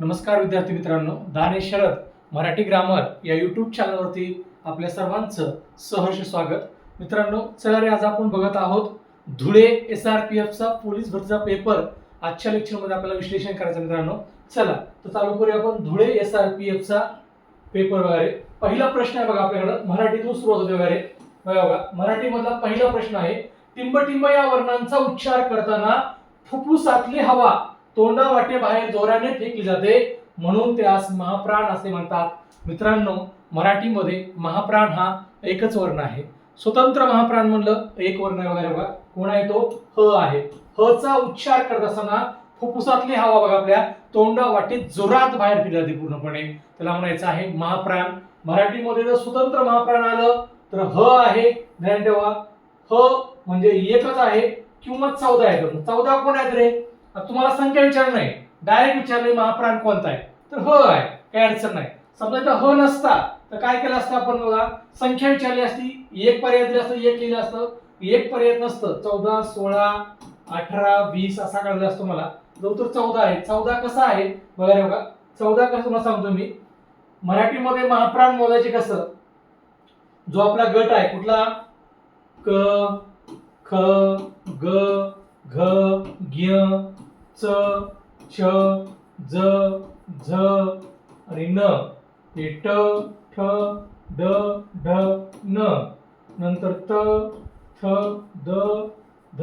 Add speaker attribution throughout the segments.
Speaker 1: नमस्कार विद्यार्थी मित्रांनो दानेश शरद मराठी ग्रामर या यूट्यूब चॅनलवरती आपल्या सर्वांचं सहर्ष स्वागत. मित्रांनो चला रे आज आपण बघत आहोत धुळे एस आर पी एफचा पोलीस भरतीचा पेपर आजच्या लेक्चरमध्ये आपल्याला विश्लेषण करायचं मित्रांनो. चला तर चालू करूया आपण धुळे एस आर पी एफचा पेपर वगैरे. पहिला प्रश्न आहे बघा आपल्याकडं मराठीतून सुरुवात होते वगैरे. बघा बघा मराठीमधला पहिला प्रश्न आहे टिंब टिंब या वर्णांचा उच्चार करताना फुफ्फुसातली हवा तोंडावाटे बाहेर जोराने फेकली जाते. म्हणून त्यास महाप्राण असे म्हणतात. मित्रांनो मराठीमध्ये महाप्राण हा एकच वर्ण आहे. स्वतंत्र महाप्राण म्हणलं एक वर्ण आहे वगैरे बघा. कोण आहे तो? ह आहे. ह चा उच्चार करत असताना फुफ्फुसातली हवा बघा आपल्या. तोंडावाटे जोरात बाहेर फिरली जाते पूर्णपणे. त्याला म्हणायचं आहे महाप्राण. मराठीमध्ये जर स्वतंत्र महाप्राण आलं तर ह आहे. ध्यान ठेवा. ह म्हणजे एकच आहे किंवा चौदा आहे. चौदा कोण आहेत रे? तुम्हाला संख्या विचारली नाही. डायरेक्ट विचारले महाप्राण कोणता आहे? तर हो आहे काही अडचण नाही. समजा इथं ह नसता तर काय केलं असतं आपण बघा? संख्या विचारली असती एक पर्याय दिला असतं एक लिहिलं असतं. एक पर्याय नसतं. चौदा सोळा अठरा वीस असा काढला असतो मला. जो तर चौदा आहे. चौदा कसा आहे? बघा रे बघा. चौदा कसं तुम्हाला सांगतो मी. मराठीमध्ये महाप्राण मोजायचे कसं? जो आपला गट आहे कुठला? क ख ग घ ज्ञ च छ ज झ आणि न. हे ट ठ ड ढ न. नंतर त थ द ध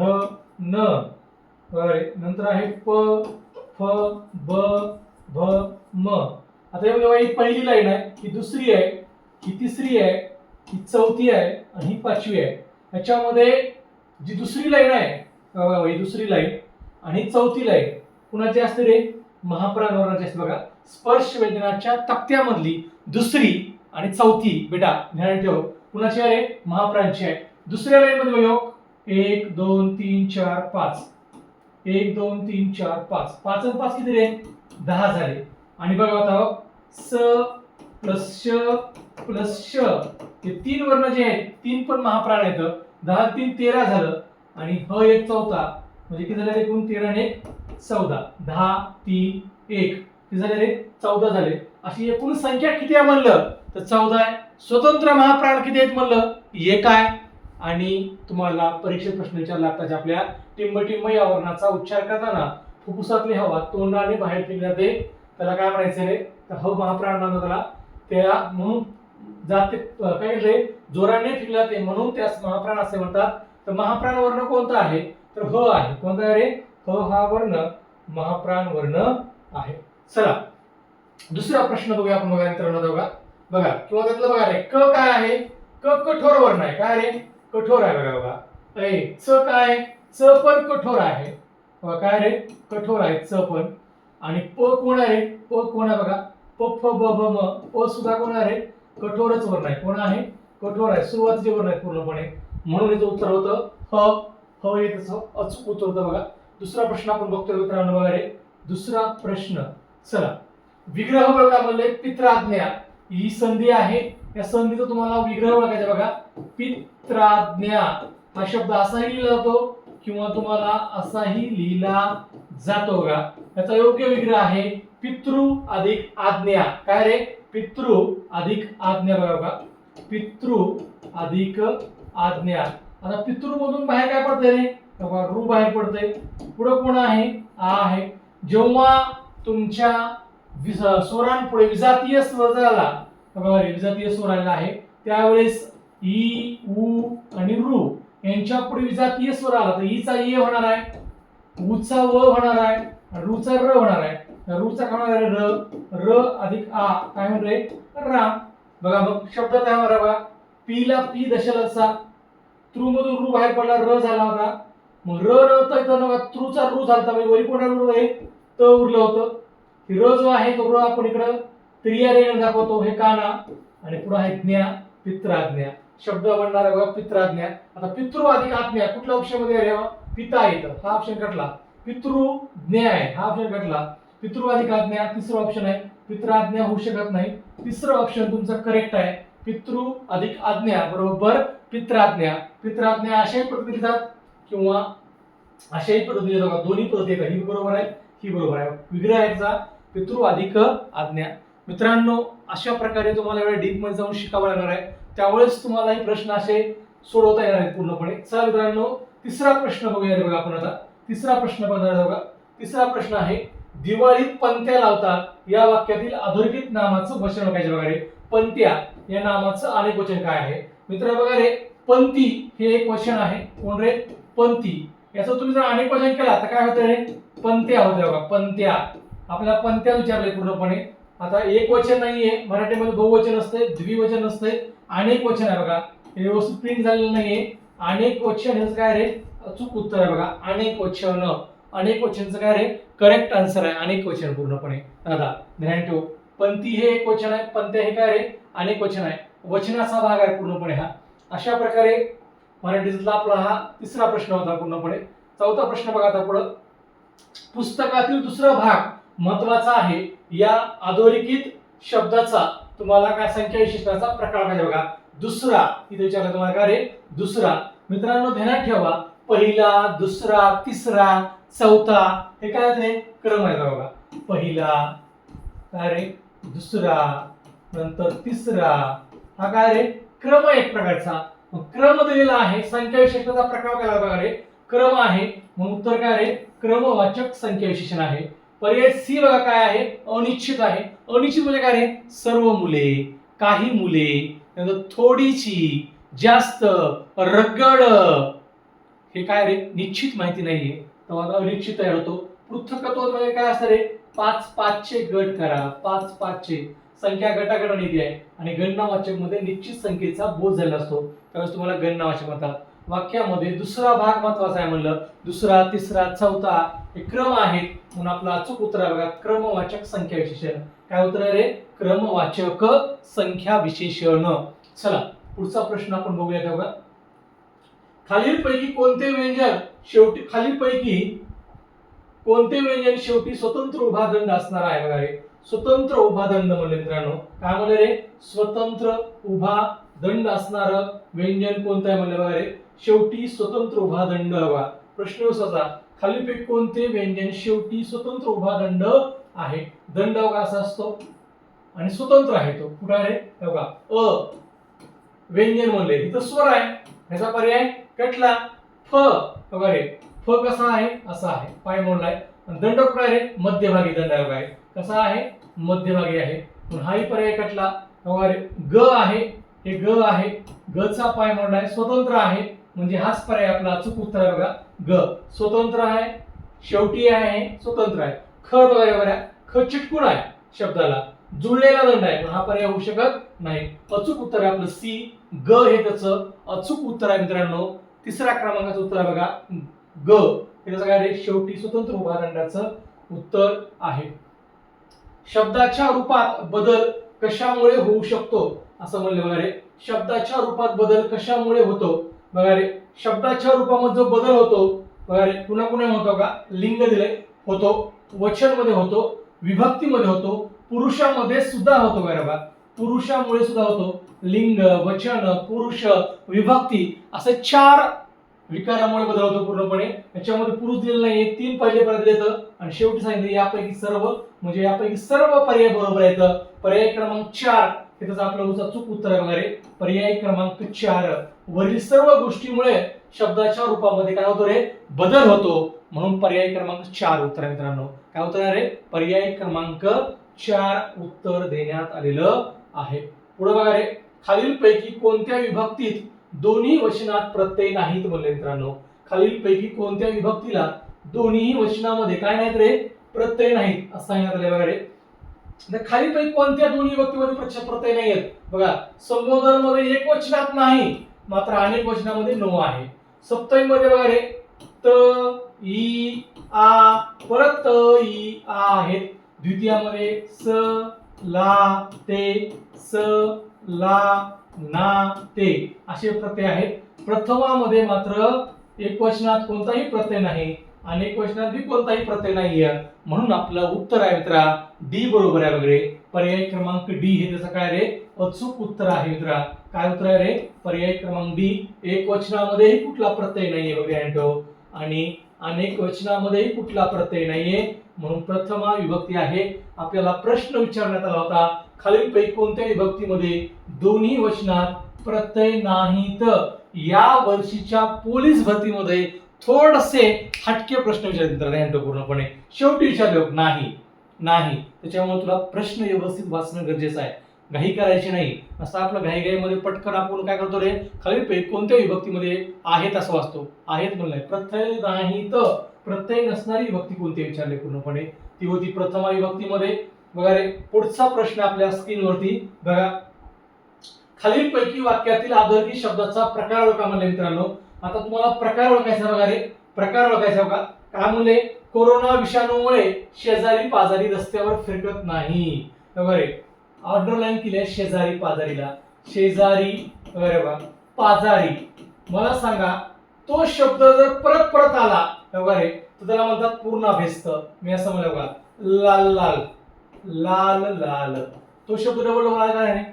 Speaker 1: न. नंतर आहे प फ ब भ म. आता हे बघा ही पहिली लाईन आहे ही दुसरी आहे ही तिसरी आहे ही चौथी आहे आणि ही पाचवी आहे. ह्याच्यामध्ये जी दुसरी लाईन आहे ही दुसरी लाईन. आणि चौथी लाईन कुणाची असते रे? महाप्रागवरणाची असते बघा. स्पर्श वेदनाच्या तक्त्यामधली दुसरी आणि चौथी बेटा ध्यान ठेव. कुणाची आहे महाप्राणची आहे. दुसऱ्या लाईनमध्ये एक दोन तीन चार पाच. एक दोन तीन चार पाच. पाच आणि पाच किती रे? दहा झाले. आणि बघा आता स प्लस श प्लस श. हे तीन वर्ण जे आहेत तीन पण महाप्राण आहेत. दहा तीन तेरा झालं. आणि ह एक चौथा. म्हणजे किती झाले? एकूण तेरा आणि एक चौदा. दहा तीन एक. किती झाले रे? चौदा झाले. अशी एकूण संख्या किती आहे म्हणलं? तर चौदा आहे. स्वतंत्र महाप्राण किती आहेत म्हणलं? एक आहे. आणि तुम्हाला परीक्षेत प्रश्न विचारला आताच आपल्या टिंबटिंब टिंब या वर्णाचा उच्चार करताना फुफ्फुसातली हवा तोंडाने बाहेर फिरली जाते त्याला काय म्हणायचं रे? तर हव महाप्राण म्हणतो त्याला. त्या म्हणून जाते काय रे? जोराने फिरले जाते म्हणून त्यास महाप्राण असे म्हणतात. तर महाप्राण वर्ण कोणता आहे? तर ह आहे. कोणता आहे रे? ह हा वर्ण महाप्राण वर्ण आहे. चला. दुसरा प्रश्न बघूया आपण बघा मित्रांनो बघा बघा किंवा त्यातलं बघा रे. क काय आहे? क कठोर वर्ण आहे. काय रे? कठोर आहे बघा बघा. ए च काय आहे? च पण कठोर आहे. बघा काय रे? कठोर आहे च पण. आणि प कोण आहे प कोण आहे बघा? प फ ब भ म. प सुद्धा कोण आहे कठोरच वर्ण आहे. कोण आहे? कठोर आहे. सुरुवातीचे वर्ण आहे पूर्णपणे. म्हणून याचं उत्तर होतं ह. हो हे त्याचं अचूक उत्तर होतं बघा. दुसरा प्रश्न आपण बघतोय मित्रांनो बघा रे दुसरा प्रश्न चला. विग्रह ओळखा म्हणले पित्राज्ञा ही संधी आहे. या संधीचा तुम्हाला विग्रह बघायचा बघा. पित्राज्ञा हा शब्द असाही लिहिला जातो किंवा तुम्हाला असाही लिहिला जातो बघा. याचा योग्य विग्रह आहे पितृ अधिक आज्ञा. काय रे? पितृ अधिक आज्ञा बघा बघा. पितृ अधिक आज्ञा. आता पितृ मधून बाहेर काय पडतंय रे? बाबा रू बाहेर पडतंय. पुढं कोण आहे? आ आहे. जेव्हा तुमच्या विस- स्वरांपुढे विजातीय स्वर जर आला रे, विजातीय स्वर आलेला आहे. त्यावेळेस ई उ आणि रू यांच्या पुढे विजातीय स्वर आला. तर ईचा ए होणार आहे ऊचा व होणार आहे ऋचा रूचा र होणार आहे. रूचा काय होणार आहे? र. र अधिक आ. काय म्हणतोय रे राम. बघा मग शब्द काय होणार आहे बघा? पीला पी दशलसा त्रू मधून रू बाहेर पडला र झाला होता. मग र न तर इथं त्रूचा रू झाला म्हणजे वरी कोणा रू आहे त उरलं होतं. र जो आहे तो र आपण इकडं त्रिया रेण दाखवतो. हे काना आणि पुढं आहे ज्ञा पित्राज्ञा. शब्द बनणार आहे बघा पित्राज्ञा. आता पितृ अधिक आज्ञा कुठल्या ऑप्शनमध्ये आहे पिता येतं हा ऑप्शन कटला पितृ ज्ञा आहे. हा ऑप्शन कटला पितृ अधिक आज्ञा तिसरं ऑप्शन आहे. पित्राज्ञा होऊ शकत नाही. तिसरं ऑप्शन तुमचं करेक्ट आहे. पितृ अधिक आज्ञा बरोबर पित्राज्ञा. पित्राज्ञा अशाही पद्धती लिहितात किंवा अशाही पद्धती लिहितात दोन्ही पद्धती येतात ही बरोबर आहे ही बरोबर आहे. विग्रहाचा पितृ अधिक आज्ञा. मित्रांनो अशा प्रकारे तुम्हाला एवढ्या डीपमध्ये जाऊन शिकावं लागणार आहे. त्यावेळेस तुम्हाला हे प्रश्न असे सोडवता येणार आहेत पूर्णपणे. चला मित्रांनो तिसरा प्रश्न बघूया बघा आपण आता. तिसरा प्रश्न बघणार बघा. तिसरा प्रश्न आहे दिवाळीत पंत्या लावतात. या वाक्यातील अधोरेखित नामाचं वचन बघायचे बघा पंत्या या नामाचं अनेक वचन काय आहे? मित्र बघा रे पंती हे एक वचन आहे. कोण रे? पंती. याचं तुम्ही जर अनेक वचन केला तर काय होतं रे? पंत्या होत्या बघा पंत्या. आपल्याला पंत्या विचारले पूर्णपणे. आता एक वचन नाहीये मराठीमध्ये बहुवचन असते द्विवचन असते अनेक वचन आहे बघा. हे व्यवस्थित प्रिंट झालेलं नाहीये. अनेक वचन हेच काय रे? अचूक उत्तर आहे बघा. अनेक वचन. अनेक वचनचं काय रे? करेक्ट आन्सर आहे. अनेक वचन पूर्णपणे. दादा ध्यान ठेव. पंती हे एक वचन आहे. पंत्या हे काय रे? अनेक वचन आहे. वचनाचा भाग आहे पूर्णपणे हा. अशा प्रकारे मराठीतला आपला हा तिसरा प्रश्न होता पूर्णपणे. चौथा प्रश्न बघा आता पुढं. पुस्तकातील दुसरा भाग महत्त्वाचा आहे. या अधोरेखित शब्दाचा तुम्हाला काय संख्या विशेषणाचा प्रकार पाहिजे बघा. दुसरा इथे विचारलं तुम्हाला काय रे? दुसरा. मित्रांनो ध्यानात ठेवा. पहिला दुसरा तिसरा चौथा हे काय ते? क्रम आहे बघा. पहिला काय रे? दुसरा नंतर तिसरा हा काय रे? क्रम एक प्रकारचा. क्रम दिलेला आहे संख्या विशेषणाचा प्रकार काय बघा रे? क्रम आहे. मग उत्तर काय रे? क्रमवाचक संख्या विशेषण आहे. पर्याय सी बघा काय आहे? अनिश्चित आहे. अनिश्चित म्हणजे काय रे? सर्व मुले काही मुले नंतर थोडीशी जास्त रगड. हे काय रे? निश्चित माहिती नाहीये. तेव्हा अनिश्चित तयार होतो. पृथकत्व म्हणजे काय असतं रे? पाच पाचचे गट करा. पाच पाचचे. संख्या गटागटाने येते आहे. आणि गणनावाचकमध्ये निश्चित संख्येचा बोध झालेला असतो. त्यावेळेस तुम्हाला गणनावाचक म्हणतात. वाक्यामध्ये दुसरा भाग महत्त्वाचा आहे म्हणलं. दुसरा तिसरा चौथा हे क्रम आहेत. म्हणून आपला अचूक उत्तर आहे बघा. क्रमवाचक संख्या विशेषण. काय उत्तर आहे रे? क्रमवाचक संख्या विशेषण. चला पुढचा प्रश्न आपण बघूया का बघा. खालीलपैकी कोणते व्यंजन शेवटी खालीलपैकी कोणते व्यंजन शेवटी स्वतंत्र उभा दंड असणार आहे बघा रे? स्वतंत्र उभा दंड म्हणले मित्रांनो. काय म्हणले रे? स्वतंत्र उभा दंड असणार व्यंजन कोणतं आहे म्हणले बघा रे? शेवटी स्वतंत्र उभा दंड हवा. प्रश्न असा खालीलपैकी कोणते व्यंजन शेवटी स्वतंत्र उभा दंड आहे? दंड बघा असा असतो? आणि स्वतंत्र आहे तो. कुठं आहे रे? बघा. अ. व्यंजन म्हणले. इथं स्वर आहे. ह्याचा पर्याय कटला. फ. बघा रे. फ कसा आहे? असा आहे. पाय मोडलाय. दंड कुठं आहे मध्यभागी दंड आहे कसा आहे? मध्यभागी आहे. पण हाही पर्याय कटला. ग आहे. हे ग आहे. ग चा पाय आहे. स्वतंत्र आहे. म्हणजे हाच पर्याय आपला. अचूक उत्तर आहे बघा. ग. स्वतंत्र आहे. शेवटी आहे. स्वतंत्र आहे. ख बघा ख चिटकून आहे शब्दाला. जुळलेला दंड आहे. पण हा पर्याय होऊ शकत नाही. अचूक उत्तर आहे आपलं सी. ग हे त्याचं अचूक उत्तर आहे मित्रांनो. तिसऱ्या क्रमांकाचं उत्तर आहे बघा. ग. हे त्याचं काय रे? शेवटी स्वतंत्र उगादंडाचं उत्तर आहे. शब्दाच्या रूपात बदल कशामुळे होऊ शकतो? असं म्हणलं बघा रे. शब्दाच्या रूपात बदल कशामुळे होतो? बघा रे. शब्दाच्या रूपामध्ये जो बदल होतो बघा रे पुन्हा पुन्हा होतो का? लिंग दिले होतो. वचनमध्ये होतो विभक्तीमध्ये होतो पुरुषामध्ये सुद्धा होतो बघा बघा पुरुषामुळे सुद्धा होतो. लिंग वचन पुरुष विभक्ती असे चार विकारामुळे बदल होतो पूर्णपणे. याच्यामध्ये पुरुष दिलेला नाही तीन पहिले परत येतं आणि शेवटी सांगितलं यापैकी सर्व म्हणजे यापैकी सर्व पर्याय बरोबर आहेत. पर्याय क्रमांक चार हे त्याचा आपलं चूक उत्तर आहे. वगैरे पर्याय क्रमांक चार वरील सर्व गोष्टीमुळे शब्दाच्या रूपामध्ये काय होतो रे? बदल होतो. म्हणून पर्याय क्रमांक चार उत्तर आहे मित्रांनो. काय होतं रे? पर्याय क्रमांक चार उत्तर देण्यात आलेलं आहे. पुढे बघा रे. खालीलपैकी कोणत्या विभक्तीत दोन्ही वचनात प्रत्यय नाहीत म्हणले मित्रांनो. खालीलपैकी कोणत्या विभक्तीला दोन्ही वचनामध्ये काय नाहीत रे? प्रत्यय नाहीत असं सांगण्यात आले बघा रे. तर कोणत्या दोन्ही व्यक्तीमध्ये प्रत्यक्ष प्रत्यय नाही आहेत? बघा संबोधनमध्ये एक वचनात नाही मात्र अनेक वचनामध्ये नो आहे. सप्तमी मध्ये बघा रे त ई आ परत त ई आ आहेत. द्वितीयामध्ये स ला ते स ला ना ते असे प्रत्यय आहेत. प्रथमामध्ये मात्र एक वचनात कोणताही प्रत्यय नाही. अनेक वचनात बी कोणताही प्रत्यय नाही आहे म्हणून आपलं उत्तर आहे मित्रा डी बरोबर आहे वगैरे. पर्याय क्रमांक डी हे त्याचं काय रे. अचूक उत्तर आहे मित्रा. काय उत्तर आहे रे? पर्याय क्रमांक डी. एक वचनामध्येही कुठला प्रत्यय नाहीये वगैरे अँटो. आणि अनेक वचनामध्येही कुठला प्रत्यय नाहीये. म्हणून प्रथमा विभक्ती आहे. आपल्याला प्रश्न विचारण्यात आला होता. खालीलपैकी कोणत्या विभक्तीमध्ये दोन्ही वचनात प्रत्यय नाहीत. या वर्षीच्या पोलीस भरतीमध्ये थोडसे हटके प्रश्न विचारले पूर्णपणे. शेवटी विचारले नाही नाही. त्याच्यामुळे तुला प्रश्न व्यवस्थित वाचणं गरजेचं आहे. घाई करायची नाही. असं आपलं घाई घाईमध्ये पटकन आपण काय करतो रे? खालीलपैकी कोणत्या विभक्तीमध्ये आहेत असं वाचतो. आहेत म्हणलंय प्रत्यय नाही तर प्रत्यय नसणारी विभक्ती कोणती विचारले पूर्णपणे. ती होती प्रथमा विभक्तीमध्ये. बघा रे पुढचा प्रश्न आपल्या स्क्रीनवरती बघा. खालीलपैकी वाक्यातील आदर्गी शब्दाचा प्रकार ओळखा म्हणले मित्रांनो आता तुम्हाला प्रकार ओळखायचा बघा रे. प्रकार ओळखायचा बघा. काय म्हणले? कोरोना विषाणूमुळे शेजारी पाजारी रस्त्यावर फिरकत नाही. बघा रे. ऑर्डरलाईन केली आहे शेजारी पाजारीला. शेजारी बरे बा पाजारी. मला सांगा तो शब्द जर परत परत आला वगैरे तर त्याला म्हणतात पूर्ण अभ्यस्त मी असं म्हणलं बघा. लाल लाल. लाल लाल. तो शब्द डबल काय आहे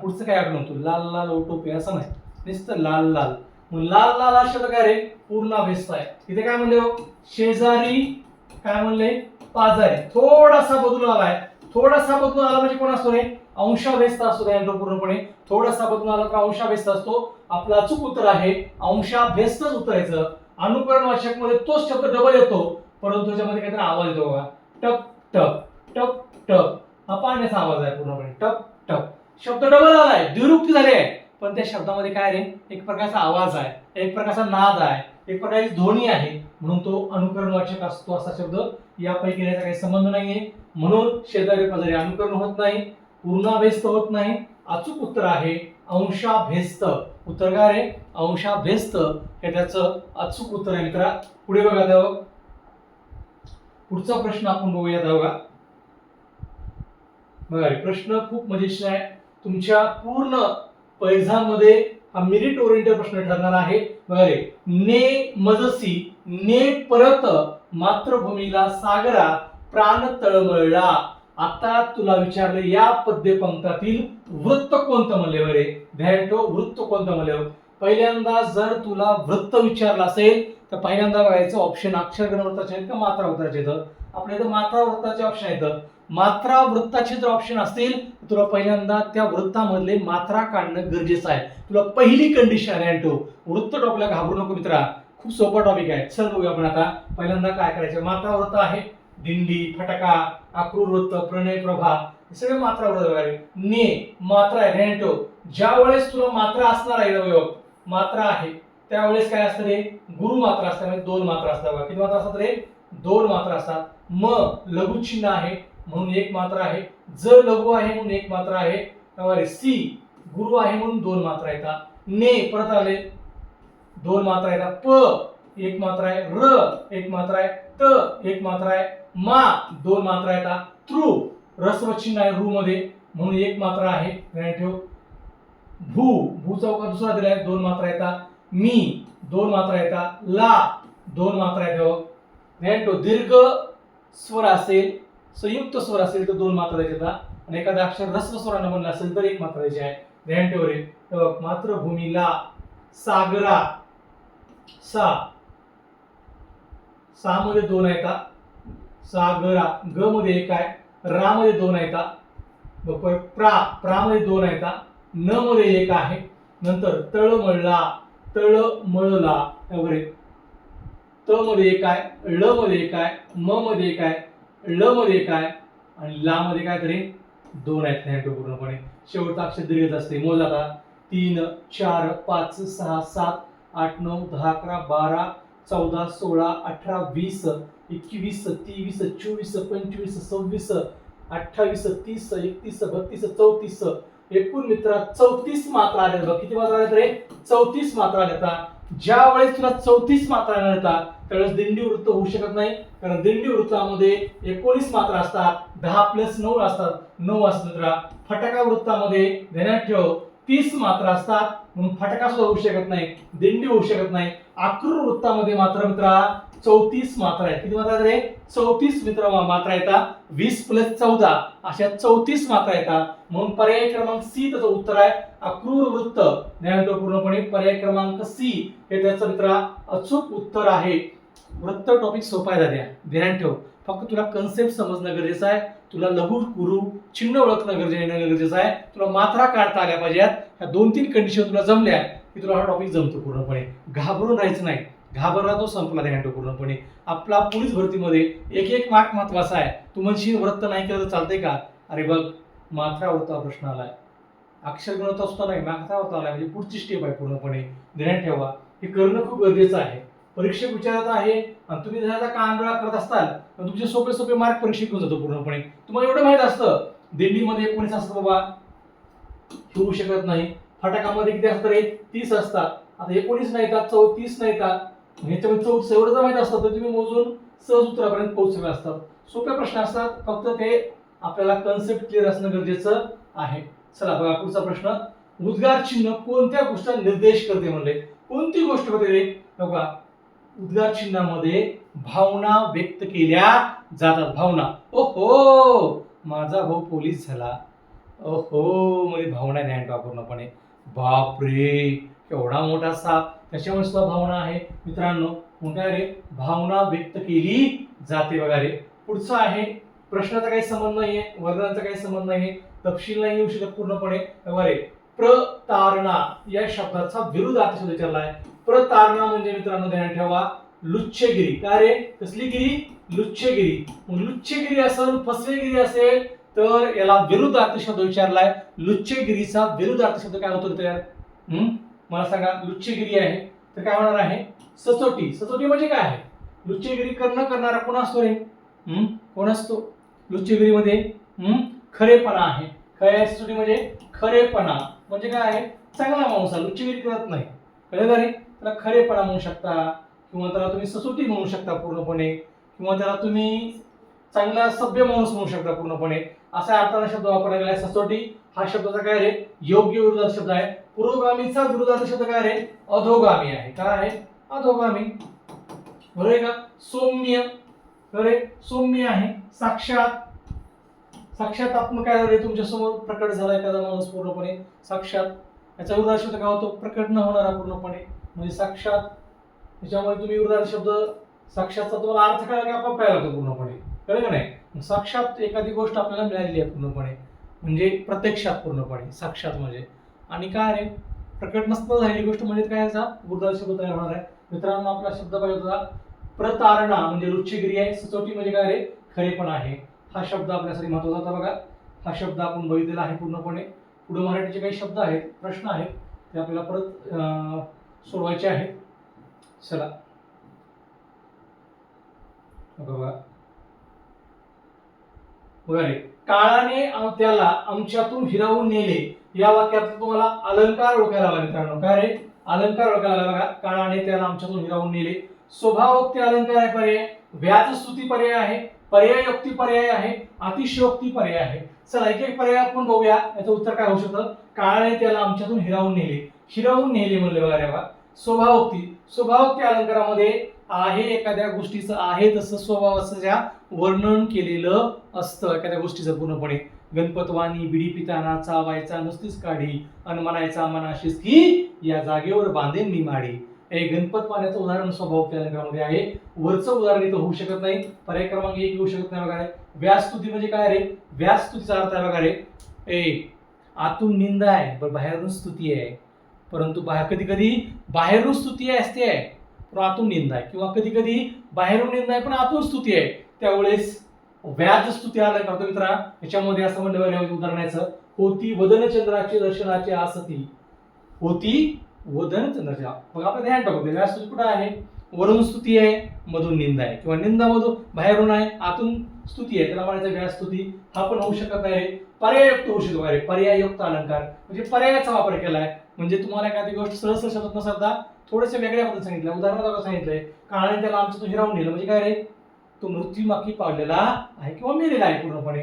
Speaker 1: पुढचं काय आठवण तू लाल लाल ओटोपे असं नाही. नुसतं लाल लाल. लाल लाल अशा प्रकारे पूर्ण अभ्यस्त आहे. इथे काय म्हणले हो? शेजारी काय म्हणले? पाजारी. थोडासा बदलून आलाय. थोडासा बदलून आला म्हणजे कोण असतो रे? अंशाभेस्त असतो त्या पूर्णपणे. थोडासा बदलून आला तर अंशाभेस्त असतो. आपला अचूक उत्तर आहे. अंशाभ्यस्तच उत्तरायचं अनुकरण वाचकमध्ये तोच शब्द डबल येतो. परंतु त्याच्यामध्ये काहीतरी आवाज येतो बघा. टप टप टप टप हा पाण्याचा आवाज आहे पूर्णपणे. टप टप शब्द डबल आलाय. द्विरुक्ती झाली आहे. पण त्या शब्दामध्ये काय रे एक प्रकारचा आवाज आहे एक प्रकारचा नाद आहे एक प्रकारची ध्वनी आहे. म्हणून तो अनुकरण वाचक असतो असा शब्द यापैकी याचा काही संबंध नाहीये. म्हणून शेजारी पाजारी अनुकरण होत नाही पूर्णाभेस्त होत नाही. अचूक उत्तर आहे अंशाभेस्त. उत्तर काय रे अंशाभेस्त. हे त्याचं अचूक उत्तर आहे मित्रा. पुढे बघा द्यावं पुढचा प्रश्न आपण बघूया आता बघा. बघा प्रश्न खूप मजेशीर आहे. तुमच्या पूर्ण पैझामध्ये हा मिरिट ओरिएंटेड प्रश्न ठरणार आहे. वगैरे ने मजसी ने परत मातृभूमीला सागरा प्राण तळमळला आता तुला विचारले या पद्यपंक्तातील वृत्त कोणतं म्हणले बरे ध्यान ठेव वृत्त कोणतं म्हणले? पहिल्यांदा जर तुला वृत्त विचारलं असेल तर पहिल्यांदा बघायचं ऑप्शन अक्षर गणवृत्ताचे आहेत का मात्रा वृत्ताचे आहेत? आपल्या इथं मात्रा वृत्ताचे ऑप्शन आहेत. मात्रा वृत्ताचे जर ऑप्शन असतील तर तुला पहिल्यांदा त्या वृत्तामधले मात्रा काढणं गरजेचं आहे. तुला पहिली कंडिशन आहे टो वृत्त टॉपला घाबरू नको मित्रा. खूप सोपा टॉपिक आहे. चल बघूया आपण आता पहिल्यांदा काय करायचं. मात्रा वृत्त आहे. दिंडी फटका आक्रूर वृत्त प्रणय प्रभा हे सगळे मात्रा वृत्त ने मात्रा आहे. रॅन्टो ज्या वेळेस तुला मात्रा असणार आहे अवयव मात्रा आहे. त्यावेळेस काय असतं रे? गुरु मात्रा असतात. म्हणजे दोन मात्रा असतात किती मात्रा असतात रे? दोन मात्रा असतात. म लघुचिन्ह आहे. म्हणून एक मात्रा आहे. ज लघु आहे म्हणून एक मात्रा आहे. सी गुरु आहे म्हणून दोन मात्रा येतात ने परत आले. दोन मात्रा येतात प एक मात्रा आहे. र एक मात्रा आहे. त एक मात्रा आहे. मा दोन मात्रा येतात तृ रस्व चिन्ह आहे रू मध्ये म्हणून एक मात्रा आहे. ठेव. भू भू चौका दुसरा दिलाय दोन मात्रा येतात मी दोन मात्रा येतात ला दोन मात्रा येतात दीर्घ स्वर असेल. संयुक्त स्वर असेल तर दोन मात्रा येतात आणि एखादा अक्षर रस्व स्वरानं बनलं असेल तर एक मात्रा द्यायची आहे. ध्यान ठेवले मात्र तर मातृभूमीला सागरा. सा. सा मध्ये दोन येतात सागरा. ग मध्ये एक आहे. रा मध्ये दोन येतात मग प्रा. प्रा मध्ये दोन येतात न मध्ये एक आहे. नंतर तळमळला. तळमळला. वगैरे त मध्ये एक आहे. ळ मध्ये एक आहे. म मध्ये एक आहे. ळ मध्ये काय आणि ला मध्ये काय तरी? दोन आहेत नाही पूर्णपणे. शेवटचा अक्षर दीर्घच असते. मोज आता. तीन चार पाच सहा सात आठ नऊ दहा अकरा बारा चौदा सोळा अठरा वीस एकवीस तेवीस चोवीस पंचवीस सव्वीस अठ्ठावीस तीस एकतीस बत्तीस चौतीस. एकूण मित्रा चौतीस मात्रा आल्या. बघ किती मात्रा आल्या रे चौतीस मात्रा आल्या. ज्या वेळेस तुला चौतीस मात्रा मिळतात त्यावेळेस दिंडी वृत्त होऊ शकत नाही. कारण दिंडी वृत्तामध्ये एकोणीस मात्रा असतात दहा प्लस नऊ असतात नऊ असतात फटाका वृत्तामध्ये ध्यानात ठेव तीस मात्रा असतात म्हणून फटका सुद्धा होऊ शकत नाही दिंडी होऊ शकत नाही. आक्रूर वृत्तामध्ये मात्र मित्रा चौतीस मात्रा आहेत. किती मात्रा रे? चौतीस मित्र मात्रा येतात वीस प्लस चौदा अशा चौतीस मात्रा येतात म्हणून पर्याय क्रमांक सी त्याचं उत्तर आहे. अक्रूर वृत्त. ज्ञानतो पूर्णपणे पर्याय क्रमांक सी हे त्याचं मित्रा अचूक उत्तर आहे. वृत्त टॉपिक सोपा आहे दाद्या ध्यान ठेव. फक्त तुला कन्सेप्ट समजणं गरजेचं आहे. तुला लघु गुरु चिन्ह ओळखणं गरजेचं गरजेचं आहे. तुला मात्रा काढता आल्या पाहिजेत. ह्या दोन तीन कंडिशन तुला जमल्या की तुला हा टॉपिक जमतो पूर्णपणे. घाबरून राहायचं नाही. घाबरला तो संपला ध्यान ठेव पूर्णपणे. आपला पोलीस भरतीमध्ये एक एक मार्क महत्त्वाचा आहे. तू म्हणशील वृत्त नाही केलं तर चालतंय का? अरे बघ माथ्यावरचा प्रश्न आलाय. अक्षर गुणवत्ता असतो नाही मात्रा आलाय म्हणजे पुढची स्टेप आहे पूर्णपणे. ध्यान ठेवा. हे करणं खूप गरजेचं आहे. परीक्षेत विचारत आहे आणि तुम्ही जर कानगळा करत असताल तर तुमचे सोपे सोपे मार्क परीक्षेत घेऊन जातो पूर्णपणे. तुम्हाला एवढं माहीत असतं. दिल्लीमध्ये एकोणीस असतं बाबा? होऊ शकत नाही. फटाकामध्ये किती असतात रे? तीस असतात. आता एकोणीस नाही का चौतीस नाही का ह्याच्यामध्ये तुम्ही एवढं जर माहीत असतं तर तुम्ही मोजून सहज उत्तरापर्यंत पोहोचले असतात. सोपे प्रश्न असतात फक्त ते आपल्याला कन्सेप्ट क्लिअर असणं गरजेचं आहे. चला बघा पुढचा प्रश्न. उद्गार चिन्ह कोणत्या गोष्टीचा निर्देश करते म्हणले? कोणती गोष्ट करते बघा उद्गार चिन्हामध्ये भावना व्यक्त केल्या जातात. भावना. ओहो माझा भाऊ पोलीस झाला. ओहो म्हणजे भावना ज्ञान ठेवा पूर्णपणे बापरे एवढा मोठा साप. त्याच्यामुळे सुद्धा भावना आहे? मित्रांनो मग काय रे भावना व्यक्त केली जाते बघा रे. पुढचं आहे प्रश्नाचा काही संबंध नाहीये वर्णनाचा काही संबंध नाहीये तपशील नाही येऊ शकत पूर्णपणे. बघा रे प्रतारणा या शब्दाचा विरुद्ध अर्थ शब्द विचारला आहे. प्रतारणा म्हणजे मित्रांनो ध्यान ठेवा लुच्छगिरी. काय रे? कसली गिरी? लुच्छगिरी. मग लुच्छगिरी असेल फसवेगिरी असेल तर याला विरुद्ध अर्थशब्द विचारलाय. लुच्छगिरीचा विरुद्ध अर्थशब्द काय होतो तयार हम्म? मला सांगा लुच्छगिरी आहे तर काय होणार आहे? सचोटी. सचोटी म्हणजे काय आहे? लुच्छगिरी करणं करणारा कोण असतो रे? कोण असतो? लुच्छगिरीमध्ये खरेपणा आहे. काय सचोटी म्हणजे खरेपणा. म्हणजे काय आहे? चांगला माणूस आहे लुच्छगिरी करत नाही. कळलं का रे? त्याला खरेपणा म्हणू शकता किंवा त्याला तुम्ही सचोटी म्हणू शकता पूर्णपणे किंवा त्याला तुम्ही चांगला सभ्य माणूस म्हणू शकता पूर्णपणे. असा अर्थाने शब्द वापरला गेला आहे सचोटी. हा शब्दाचा काय रे? योग्य विरोधात शब्द आहे. पुरोगामीचा विरोधात शब्द काय रे? अधोगामी आहे. काय आहे? अधोगामी. बरोबर आहे का? सौम्य. बरोबर सौम्य आहे. साक्षात. साक्षात आपण काय झाले तुमच्यासमोर प्रकट झाला एखादा माणूस पूर्णपणे? साक्षात. याचा विरोधात शब्द काय होतो? प्रकट न होणारा पूर्णपणे. म्हणजे साक्षात. त्याच्यामुळे तुम्ही विरोधात शब्द साक्षातचा तुम्हाला अर्थ काय की आपण काय होतो पूर्णपणे. कळलं का नाही? साक्षात एखादी गोष्ट आपल्याला मिळालेली आहे पूर्णपणे. म्हणजे प्रत्यक्षात पूर्णपणे साक्षात म्हणजे. आणि काय रे? प्रकट नसता झालेली गोष्ट म्हणजे काय याचा? विरोधात शब्द तयार होणार आहे. मित्रांनो आपला शब्द पाहिजे होता प्रतारणा म्हणजे रुचिगिरी आहे. सचोटी म्हणजे काय रे? खरेपण आहे. हा शब्द आपल्यासाठी महत्त्वाचा होता बघा. हा शब्द आपण बघितलेला आहे पूर्णपणे. पुढे मराठीचे काही शब्द आहेत प्रश्न आहेत ते आपल्याला परत सोडवायचे आहेत. चला. बघा. बघा रे. काळाने त्याला आमच्यातून हिरावून नेले. या वाक्यात तुम्हाला अलंकार ओळखायला आला मित्रांनो. काय रे? अलंकार ओळखायला बघा. काळाने त्याला आमच्यातून हिरावून नेले. स्वभावोक्ती अलंकार आहे पर्याय. व्याज स्तुती पर्याय आहे. पर्यायोक्ती पर्याय आहे. अतिशयोक्ती पर्याय आहे. चला एक एक पर्याय आपण बघूया. याचं उत्तर काय होऊ शकतं? काळाने त्याला आमच्यातून हिरावून नेले. हिरावून नेले म्हणले बघा रे बघा स्वभावोक्ती. स्वभावोक्ती अलंकारामध्ये आहे एखाद्या गोष्टीचं आहे तसं स्वभावाचं ज्या वर्णन केलेलं असतं एखाद्या गोष्टीचं पूर्णपणे. गणपतवाणी बिडी पिताना चावायचा नुसतीच काढी अन म्हणायचा मनाशीस की या जागेवर बांधेन मी माडी. हे गणपत पाण्याचं उदाहरण स्वभाव अलंकारामध्ये आहे. वरचं उदाहरण इथं होऊ शकत नाही. पर्याय क्रमांक एक येऊ शकत नाही बघा. व्यासस्तुती म्हणजे काय रे? व्यासस्तुतीचा अर्थ आहे बघा रे. ए आतून निंदा आहे पण बाहेरून स्तुती आहे. परंतु कधी कधी बाहेरून स्तुती आहे असते. आहे पण आतून निंदा आहे. किंवा कधी कधी बाहेरून निंदा आहे पण आतून स्तुती आहे. त्यावेळेस व्याज स्तुती आलं करतो मित्रा? याच्यामध्ये असं म्हणलं उदाहरणाचं. होती वदनचंद्राची दर्शनाची आसती. होती वदनचंद्राच्या मग आपण ध्यान टाकू व्याज स्तुती कुठं आहे? वरून स्तुती आहे मधून निंदा आहे. किंवा निंदा मधून बाहेरून आहे आतून स्तुती आहे. त्याला म्हणायचं व्याज स्तुती हा पण होऊ शकत नाही. पर्यायुक्त होऊ शकतो रे पर्यायुक्त अलंकार. म्हणजे पर्यायाचा वापर केलाय. म्हणजे तुम्हाला एखादी गोष्ट सहज सरळ शब्दात नसता थोडेसे वेगळ्या पद्धतीने सांगितलं उदाहरणार्थ सांगितलंय. काळाने त्याला आमच्यातून हिरावून नेलं. म्हणजे काय रे? तो मृत्यूमाखी पावलेला आहे किंवा मेलेला आहे पूर्णपणे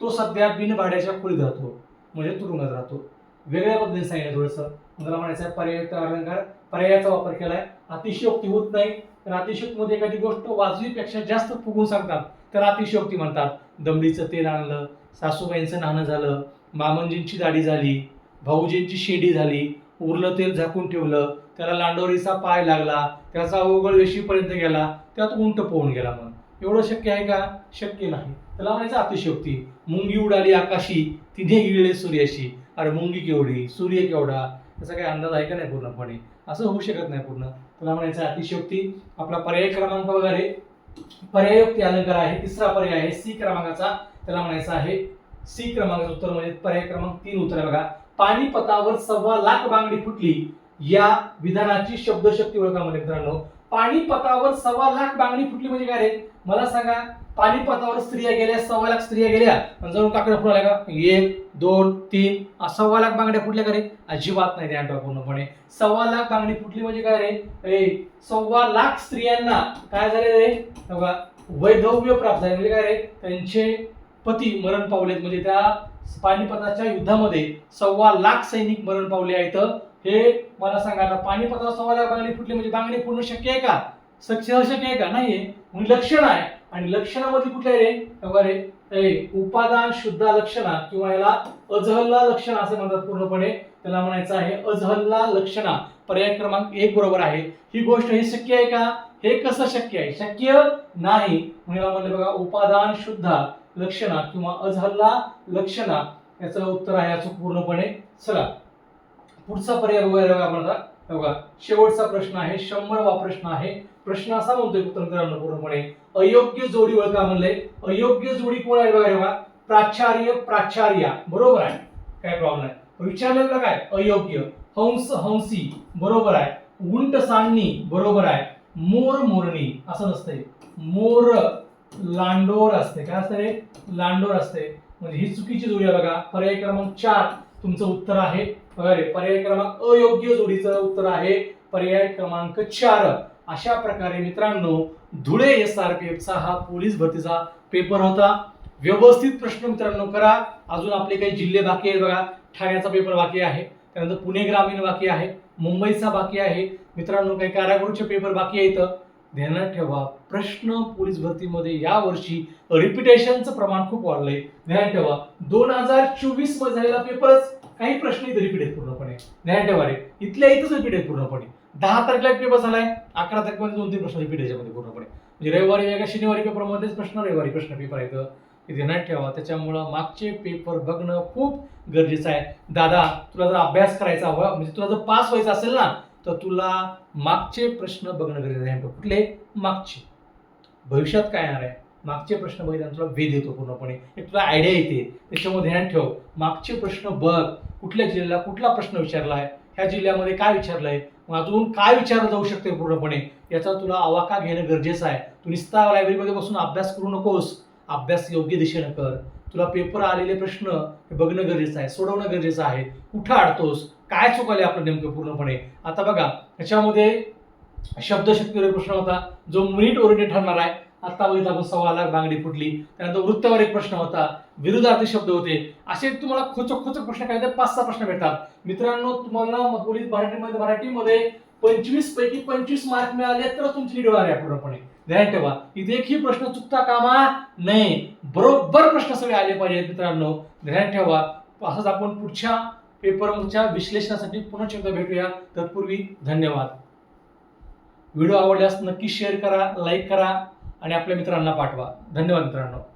Speaker 1: तो सध्या बिनभाड्याच्या खोलीत राहतो म्हणजे तुरुंगात राहतो. वेगळ्या पद्धतीने सांगितलं थोडंसं. मला म्हणायचं आहे पर्याय अलंकार पर्यायाचा वापर केलाय. अतिशयोक्ती होत नाही. तर अतिशयोक्तीमध्ये एखादी गोष्ट वाजवीपेक्षा जास्त फुगून सांगतात. तर अतिशयोक्ती म्हणतात. दमडीचं तेल आणलं सासूबाईंचं नाणं झालं मामंजींची दाढी झाली भाऊजींची शेडी झाली उरलं तेल झाकून ठेवलं त्याला लांडोरीचा पाय लागला त्याचा ओघळ वेशीपर्यंत गेला त्यात उंट पोहून गेला म्हणून एवढं शक्य आहे का? शक्य नाही. त्याला म्हणायचं अतिशयोक्ती. मुंगी उडाली आकाशी तिने गिळले सूर्याशी. अरे मुंगी केवढी? सूर्य केवढा? त्याचा काही अंदाज आहे का नाही पूर्णपणे? असं होऊ शकत नाही पूर्ण. त्याला म्हणायचं अतिशयोक्ती. आपला पर्याय क्रमांक वगैरे. पर्यायोक्ती अलंकार आहे. तिसरा पर्याय आहे. सी क्रमांकाचा. त्याला म्हणायचं आहे. सी क्रमांकाचं उत्तर म्हणजे पर्याय क्रमांक तीन उत्तर आहे बघा. पाणीपतावर सव्वा लाख बांगडी फुटली. या विधानाची शब्दशक्ती ओळखा मित्रांनो. पाणीपतावर सव्वा लाख बांगडी फुटली म्हणजे काय रे? मला सांगा पानिपतावर स्त्रिया गेल्या सव्वा लाख स्त्रिया गेल्या जाऊन काकडे फुटल्या का? एक दोन तीन सव्वा लाख बांगड्या फुटल्या का रे? अजिबात नाही त्या पूर्णपणे. सव्वा लाख बांगडी फुटली म्हणजे काय रे? सव्वा लाख स्त्रियांना काय झाले रे? बघा वैधव्य प्राप्त झाले म्हणजे काय रे? त्यांचे पती मरण पावलेत. म्हणजे त्या पानिपताच्या युद्धामध्ये सव्वा लाख सैनिक मरण पावले आहेत. हे मला सांगा आता पानिपतावर सव्वा लाख बांगडी फुटली म्हणजे बांगडी पूर्ण शक्य आहे का? शक्य शक्य आहे का? नाहीये. म्हणून लक्षण आहे. आणि लक्षणामध्ये कुठले रे? बघा रे. उपादान शुद्ध लक्षणा किंवा याला अजहल्ला लक्षण असं म्हणतात पूर्णपणे. त्याला म्हणायचं आहे अजहल्ला लक्षणा. पर्याय क्रमांक एक बरोबर आहे. ही गोष्ट हे शक्य आहे का? हे कसं शक्य आहे? शक्य नाही. म्हणून याला म्हणले बघा उपादान शुद्ध लक्षणा किंवा अजहल्ला लक्षणा. याचं उत्तर आहे याचं पूर्णपणे चला पुढचा पर्याय बघूया बघा बघा शेवटचा प्रश्न आहे शंभरवा प्रश्न आहे. प्रश्न असा म्हणतोय उत्तर मित्रांनो पूर्णपणे अयोग्य जोडी ओळखा म्हणले. अयोग्य जोडी कोण आहे बघा बघा प्राचार्य प्राचार्या बरोबर आहे? काय प्रॉब्लेम नाही. विचारलेलं काय? अयोग्य हंस हंसी बरोबर आहे. उंट सांडणी बरोबर आहे. मोर मोरणी असं नसतंय. मोर लांडोर असते. काय असते रे? लांडोर असते. म्हणजे ही चुकीची जोडी आहे बघा. पर्याय क्रमांक चार तुमचं उत्तर आहे. बघा रे पर्याय क्रमांक अयोग्य जोडीचं उत्तर आहे. पर्याय क्रमांक चार. अशा प्रकारे मित्रांनो धुळे एस आर पी एफचा हा पोलीस भरतीचा पेपर होता. व्यवस्थित प्रश्न मित्रांनो करा. अजून आपले काही जिल्हे बाकी आहेत बघा. ठाण्याचा पेपर बाकी आहे. त्यानंतर पुणे ग्रामीण बाकी आहे. मुंबईचा बाकी आहे. मित्रांनो काही कारागृहचे पेपर बाकी आहेत ध्यानात ठेवा. प्रश्न पोलीस भरतीमध्ये यावर्षी रिपिटेशनचं प्रमाण खूप वाढलंय. ध्यानात ठेवा. दोन हजार चोवीसमध्ये झालेला पेपरच काही प्रश्न इथे रिपीट आहेत पूर्णपणे. ध्यान ठेवारी इथल्या इथंच रिपीट आहेत पूर्णपणे. दहा तारखेला एक पेपर झालाय. अकरा तारखेमध्ये दोन तीन प्रश्न रिपीट याच्यामध्ये पूर्णपणे. म्हणजे रविवारी वेगळ्या शनिवारी पेपरमध्येच प्रश्न रविवारी प्रश्न पेपर येतं इथे ध्यानात ठेवा. त्याच्यामुळं मागचे पेपर बघणं खूप गरजेचं आहे. दादा तुला जर अभ्यास करायचा हवा म्हणजे तुला जर पास व्हायचं असेल ना तर तुला मागचे प्रश्न बघणं गरजेचं आहे. कुठले? मागचे. भविष्यात काय येणार आहे? मागचे प्रश्न बघितल्यानंतर तुला वेध येतो पूर्णपणे. एक तुला आयडिया येते. त्याच्यामध्ये ध्यान ठेव. मागचे प्रश्न बघ. कुठल्या जिल्ह्याला कुठला प्रश्न विचारला आहे ह्या जिल्ह्यामध्ये काय विचारलं आहे मग अजून काय विचारलं जाऊ शकते पूर्णपणे? याचा तुला आवाका घेणं गरजेचं आहे. तू निस्ता लायब्ररीमध्ये बसून अभ्यास करू नकोस. अभ्यास योग्य दिशेनं कर. तुला पेपर आलेले प्रश्न हे बघणं गरजेचं आहे. सोडवणं गरजेचं आहे. कुठं अडतोस? काय चुकाले आपलं नेमकं पूर्णपणे? आता बघा ह्याच्यामध्ये शब्दशक्तीवर प्रश्न होता. जो मिनिट ओरिएंटेड ठरणार आहे आता बघितलं आपण सव्वा लाख बांगडी फुटली. त्यानंतर वृत्तावर एक प्रश्न होता. विरोधार्थी शब्द होते. असे तुम्हाला खोचक खोचक प्रश्न काय तर पाच सहा प्रश्न भेटतात. मित्रांनो तुम्हाला पोलीस मराठीमध्ये मराठीमध्ये पंचवीस पैकी पंचवीस मार्क मिळाले तर तुमची लीड होणार आहे पूर्णपणे. ध्यान ठेवा. इथे एकही प्रश्न चुकता कामा नाही बरोबर प्रश्न सगळे आले पाहिजेत मित्रांनो. ध्यान ठेवा. असंच आपण पुढच्या पेपरच्या विश्लेषणासाठी पुन्हा एकदा भेटूया. तत्पूर्वी धन्यवाद. व्हिडिओ आवडल्यास नक्की शेअर करा लाईक करा. आणि आपल्या मित्रांना पाठवा. धन्यवाद मित्रांनो.